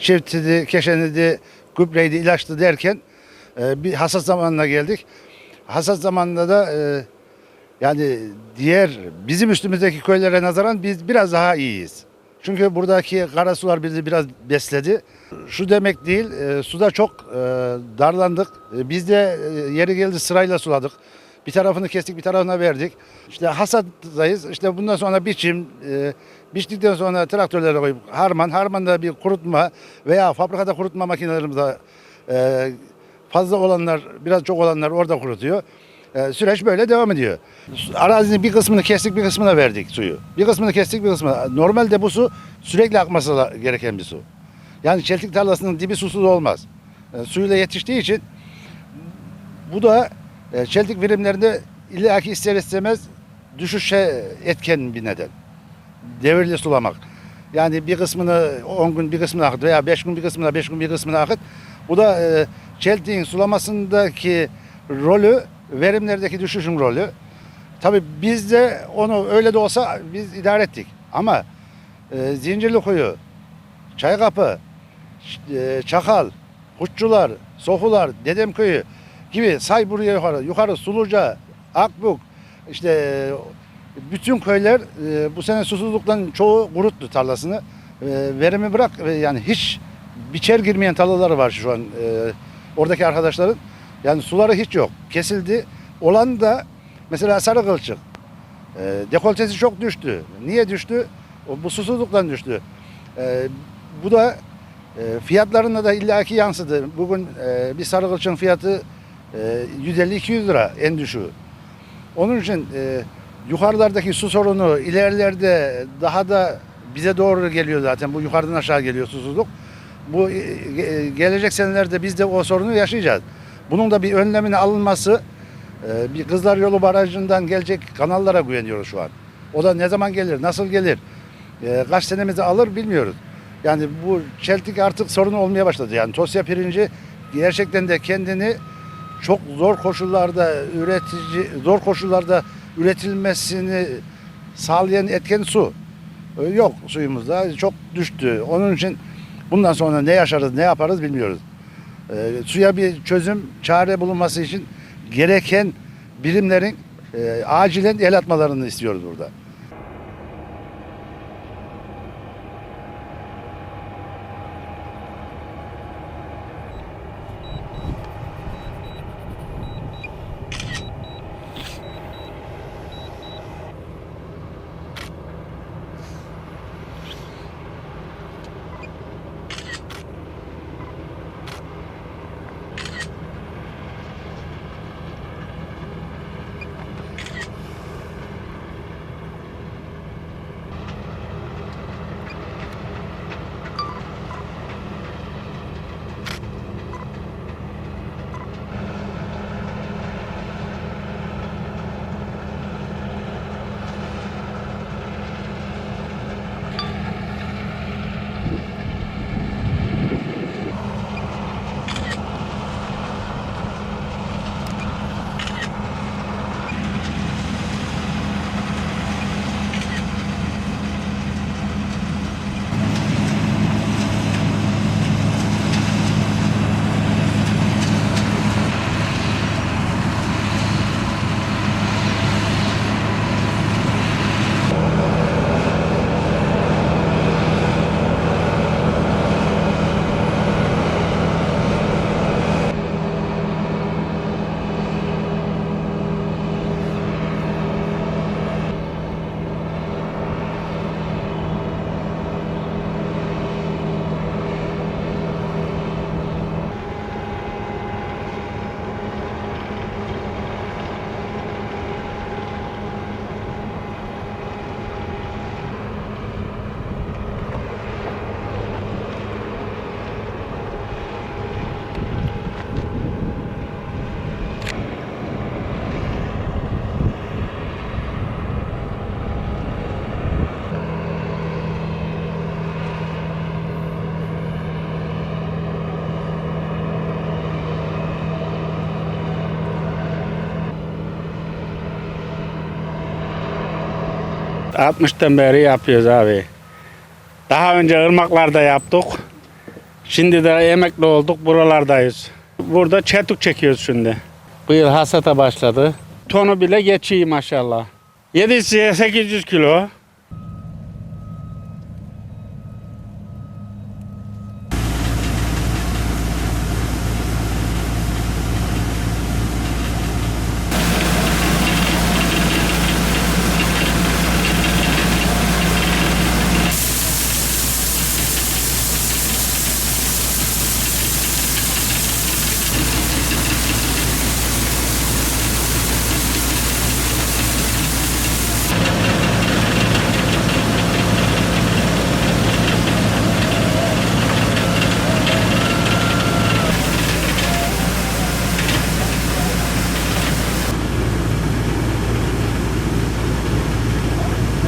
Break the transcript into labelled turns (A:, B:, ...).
A: çiftidi, keşenidi, gübreydi, ilaçtı derken e, bir hasat zamanına geldik. Hasat zamanında da e, yani diğer bizim üstümüzdeki köylere nazaran biz biraz daha iyiyiz. Çünkü buradaki karasular bizi biraz besledi. Şu demek değil, e, suda çok e, darlandık. E, biz de e, yeri geldi sırayla suladık. Bir tarafını kestik, bir tarafına verdik. İşte hasattayız. İşte bundan sonra biçim, e, biçtikten sonra traktörlere koyup harman, harmanda bir kurutma veya fabrikada kurutma makinelerimiz e, fazla olanlar, biraz çok olanlar orada kurutuyor. E, süreç böyle devam ediyor. Arazinin bir kısmını kestik, bir kısmına verdik suyu. Bir kısmını kestik, bir kısmına. Normalde bu su sürekli akması gereken bir su. Yani çeltik tarlasının dibi susuz olmaz. E, suyla yetiştiği için bu da e, çeltik verimlerinde illaki ister istemez düşüşe etken bir neden. Devirli sulamak. Yani bir kısmını 10 gün bir kısmını akıt veya 5 gün bir kısmına 5 gün bir kısmına akıt. Bu da e, çeltiğin sulamasındaki rolü, verimlerdeki düşüşün rolü. Tabii biz de onu öyle de olsa biz idare ettik. Ama e, Zincirlikuyu, Çaykapı, Ş- e, Çakal, Kuşçular, Sofular, Dedemköyü gibi say buraya yukarı, yukarı Suluca, Akbuk, işte bütün köyler e, bu sene susuzluktan çoğu kuruttu tarlasını. E, verimi bırak e, yani hiç biçer girmeyen tarlaları var şu an e, oradaki arkadaşların. Yani suları hiç yok. Kesildi. Olan da mesela sarı kılçık. Dekoltesi çok düştü. Niye düştü? Bu susuzluktan düştü. Bu da e, fiyatlarına da illaki yansıdı. Bugün bir sarı kılçığın fiyatı e, 150-200 lira en düşüğü. Onun için e, yukarılardaki su sorunu ilerlerde daha da bize doğru geliyor zaten. Bu yukarıdan aşağı geliyor susuzluk. Bu e, gelecek senelerde biz de o sorunu yaşayacağız. Bunun da bir önlemini alınması e, bir Kızlar Yolu Barajı'ndan gelecek kanallara güveniyoruz şu an. O da ne zaman gelir, nasıl gelir, e, kaç senemizi alır bilmiyoruz. Yani bu çeltik artık sorun olmaya başladı. Yani Tosya pirinci gerçekten de kendini çok zor koşullarda üretici zor koşullarda üretilmesini sağlayan etken su. E, Yok suyumuzda çok düştü. Onun için bundan sonra ne yaşarız ne yaparız bilmiyoruz. E, suya bir çözüm çare bulunması için gereken birimlerin e, acilen el atmalarını istiyoruz burada.
B: ...60'tan beri yapıyoruz abi. Daha önce ırmaklarda yaptık. Şimdi de emekli olduk buralardayız. Burada çetuk çekiyoruz şimdi. Bu yıl hasata başladı. Tonu bile geçiyor maşallah. 700-800 kilo.